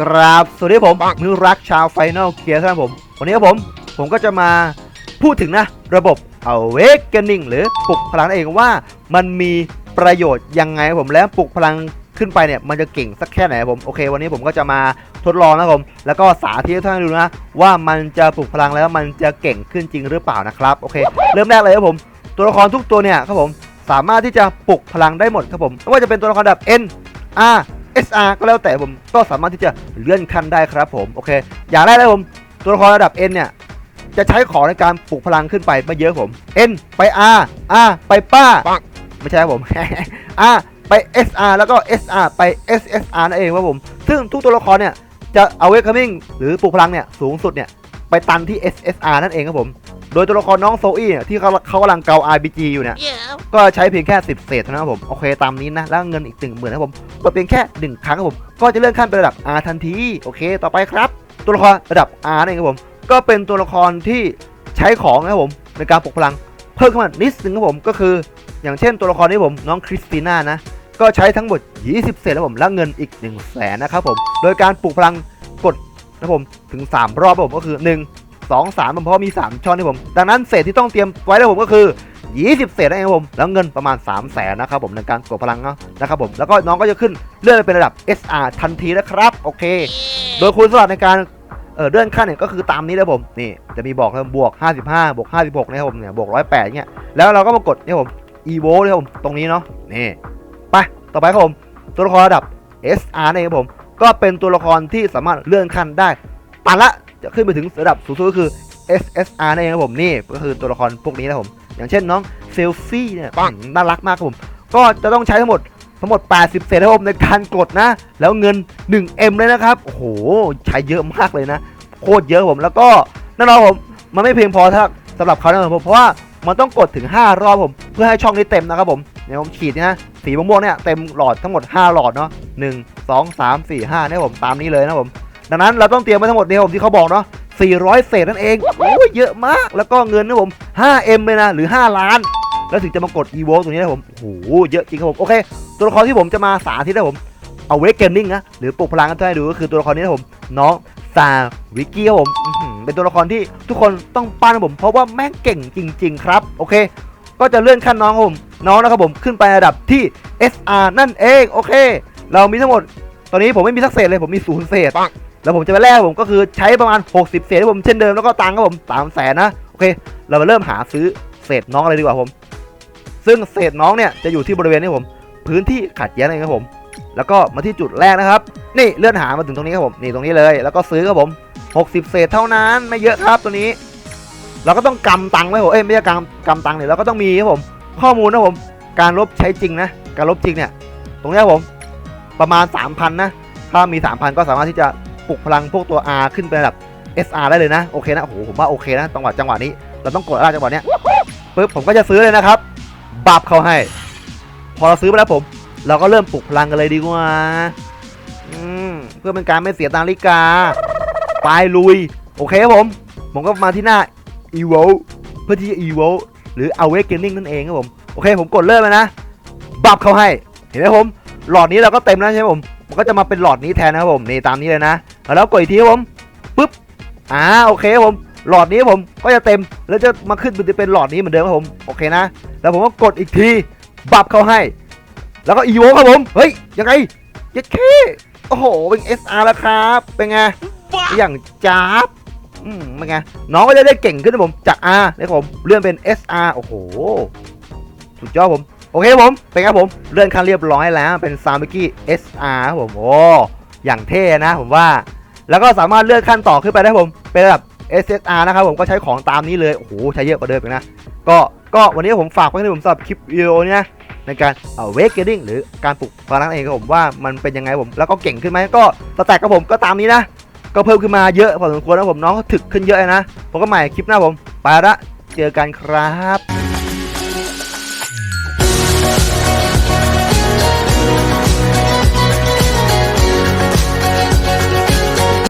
กราบสวัสดีผมมือรักชาวไฟนอลเกียร์ครับผม วันนี้ครับผม ผมก็จะมาพูดถึงนะ ระบบ Awakening หรือปลุกพลังนั่นเองว่ามันมีประโยชน์ยังไงครับผมแล้วปลุกพลังขึ้นไปเนี่ยมันจะเก่งสักแค่ไหนครับผมโอเค วันนี้ผมก็จะมาทดลองนะครับผมแล้วก็สาธิตให้ท่านดูนะว่ามันจะปลุกพลังแล้วมันจะเก่งขึ้นจริงหรือเปล่านะครับโอเค เริ่มแรกเลยครับผม ตัวละครทุกตัวเนี่ยครับผมสามารถที่จะปลุกพลังได้หมดครับผมไม่ว่าจะเป็นตัวละครแบบ N R SR ก็แล้วแต่ผมก็สามารถที่จะเลื่อนขั้นได้ครับผมโอเค อย่างแรกเลยผมตัวละครระดับ N เนี่ยจะใช้ของในการปลุกพลังขึ้นไปไม่เยอะผม N ไป R R ไปป้าปังไม่ใช่ครับผม R ไป SR แล้วก็ SR ไป SSR นั่นเองครับผม ซึ่งทุกตัวละครเนี่ยจะ Awakening หรือปลุกพลังเนี่ยสูงสุดเนี่ยไปตันที่ SSR นั่นเองครับผม โดยตัวละครน้องโซอี้เนี่ยที่เขาเขากำลังเกา RBG อยู่เนี่ย Yeah. ก็ใช้เพียงแค่ 10 เศษเท่านั้นครับผม โอเคตามนี้นะ แล้วเงินอีก 1 0,000นะครับผมกดเพียงแค่ 1 ครั้งครับผม ก็จะเลื่อนขั้นเป็นระดับ R ทันที โอเค ต่อไปครับ ตัวละครระดับ R นั่นเองครับผม ก็เป็นตัวละครที่ใช้ของนะครับผมในการปลุกพลัง เพิ่มขึ้นมานิดนึงครับผม ก็คือ อย่างเช่นตัวละครนี้ผมน้องคริสติน่านะ ก็ใช้ทั้งหมด 20 เศษนะครับผม แล้วเงินอีก1 0 0 0 0แสนนะครับผม โดยการปลุกพลังกดนะครับผมถึง 3 รอบครับผมก็คือ 1 2 3ผมเพราะว่ามี 3 ช่องที่ผม ดังนั้นเศษที่ต้องเตรียมไว้นะครับผมก็คือ 20 เศษนั่นเองครับผม แล้วเงินประมาณ 3 0 0แสนนะครับผมในการกดพลังเนาะนะครับผม แล้วก็น้องก็จะขึ้นเลื่อนไปเป็นระดับ SR ทันทีนะครับ โอเค โดยคุณสมบัติในการเออเลื่อนขั้นเนี่ยก็คือตามนี้เลยผมนี่จะมีบอกเลยบวก 55 บวก 56นะครับผมเนี่ยบวก 108เนี่ยแล้วเราก็มากดเนี่ยผม evo เลยครับผมตรงนี้เนาะนี่ไปต่อไปครับผมตัวละครระดับ SR เนี่ยครับผม ก็เป็นตัวละครที่สามารถเลื่อนขั้นได้ปันละ จะขึ้นไปถึงระดับสูงสุดก็คือ SSR นั่นเองครับผมนี่ก็คือตัวละครพวกนี้นะครับผมอย่างเช่นน้องเซลฟี่เนี่ยอืมน่ารักมากครับผม ก็จะต้องใช้ทั้งหมดทั้งหมด 80 เศษนะครับผมในการกดนะ แล้วเงิน 1M เลยนะครับ โอ้โห ใช้เยอะมากเลยนะ โคตรเยอะผม แล้วก็แน่นอนผม มันไม่เพียงพอถ้าสำหรับเขานะครับผม เพราะว่ามันต้องกดถึง 5 รอบผม เพื่อให้ช่องนี้เต็มนะครับผมเนี่ยผมขีดนี่นะสีม่วงๆเนี่ยเต็มหลอดทั้งหมด 5 หลอดเนาะ 1 2 3 4 5เนี่ยผมตามนี้เลยนะผม ดังนั้นเราต้องเตรียมไว้ทั้งหมดเนี่ยผมที่เขาบอกเนาะ400 เศษนั่นเองโอ้ยเยอะมาก แล้วก็เงินนะผม 5M เลยนะ หรือ 5 ล้าน แล้วถึงจะมากด evo ตรงนี้นะผม โอ้โห เยอะจริงครับผม โอเค ตัวละครที่ผมจะมาสาธิตนะผม awakening นะ หรือปลุกพลังกันให้ดูก็คือตัวละครนี้นะผม น้องซาวิกกี้ครับผม เป็นตัวละครที่ทุกคนต้องปั้นนะผม เพราะว่าแม่งเก่งจริง ๆ ครับ โอเค ก็จะเลื่อนขั้นน้องผม น้องนะครับผม ขึ้นไประดับที่ SR นั่นเอง โอเค เรามีทั้งหมด ตอนนี้ผมไม่มีสักเศษเลย ผมมีศูนย์เศษ แล้วผมจะไปแลกผมก็คือใช้ประมาณ 60 เศษที่ผมเช่นเดิมแล้วก็ตังค์ครับผมสามแสนนะโอเค เรามาเริ่มหาซื้อเศษน้องเลยดีกว่าผม ซึ่งเศษน้องเนี่ยจะอยู่ที่บริเวณนี้ผม พื้นที่ขัดแย้งเองครับผม แล้วก็มาที่จุดแรกนะครับ นี่เลื่อนหามาถึงตรงนี้ครับผมนี่ตรงนี้เลย แล้วก็ซื้อครับผม 60 เศษเท่านั้นไม่เยอะครับตัวนี้ เราก็ต้องกำตังค์ไว้ผมเอ้ยไม่ใช่กำกำตังค์เนี่ยเราก็ต้องมีครับผม ข้อมูลนะผม การลบใช้จริงนะ การลบจริงเนี่ย ตรงนี้ครับผม ประมาณ 3,000นะถ้ามี 3,000 ก็สามารถที่จะ ปลุกพลังพวกตัว R ขึ้นเป็นระดับ SR ได้เลยนะ โอเคนะโอ้โหผมว่าโอเคนะจังหวะจังหวะนี้ เราต้องกดอะไรจังหวะเนี้ยปึ๊บผมก็จะซื้อเลยนะครับบับเขาให้ พอเราซื้อไปแล้วผม เราก็เริ่มปลุกพลังกันเลยดีกว่าอืมเพื่อเป็นการไม่เสียตังค์นาฬิกาไปลุย โอเคครับผม ผมก็มาที่หน้า evo เพื่อที่จะ evo หรือ awakening นั่นเองครับผม โอเคผมกดเริ่มแล้วนะ บับเขาให้ เห็นไหมผม หลอดนี้เราก็เต็มแล้วใช่ไหมผม มันก็จะมาเป็นหลอดนี้แทนนะครับผม นี่ตามนี้เลยนะ แล้วกดอีกทีครับผมปึ๊บอ่าโอเคครับผมหลอดนี้ผมก็จะเต็มแล้วจะมาขึ้นเป็นเป็นหลอดนี้เหมือนเดิมครับผมโอเคนะ แล้วผมก็กดอีกทีบับเขาให้ แล้วก็อีโวครับผมเฮ้ยยังไงยัดเคโอ้โหเป็น SR แล้วครับเป็นไงอย่างจ้าบอืมเป็นไงน้องก็จะได้เก่งขึ้นนะผมจาก R นะครับผมเลื่อนเป็น SR โอ้โหสุดยอดผมโอเคครับผมเป็นไงครับผมเลื่อนขั้นเรียบร้อยแล้วเป็นซามิกี้ SR ครับผมโอ้อย่างเท่นะผมว่า แล้วก็สามารถเลื่อนขั้นต่อขึ้นไปได้ผมเป็นระดับ SSR นะครับผมก็ใช้ของตามนี้เลย โอ้โห ใช้เยอะกว่าเดิมอีกนะ ก็ก็วันนี้ผมฝากไว้ให้ผมสำหรับคลิปวิดีโอนี้นะในการ awakening หรือการปลุกพลังเองครับผมว่ามันเป็นยังไงผม แล้วก็เก่งขึ้นไหมก็สแต็กกับผมก็ตามนี้นะ ก็เพิ่มขึ้นมาเยอะพอสมควรนะผมน้องก็ถึกขึ้นเยอะนะผมก็ใหม่คลิปหน้าผม ไปละเจอกันครับ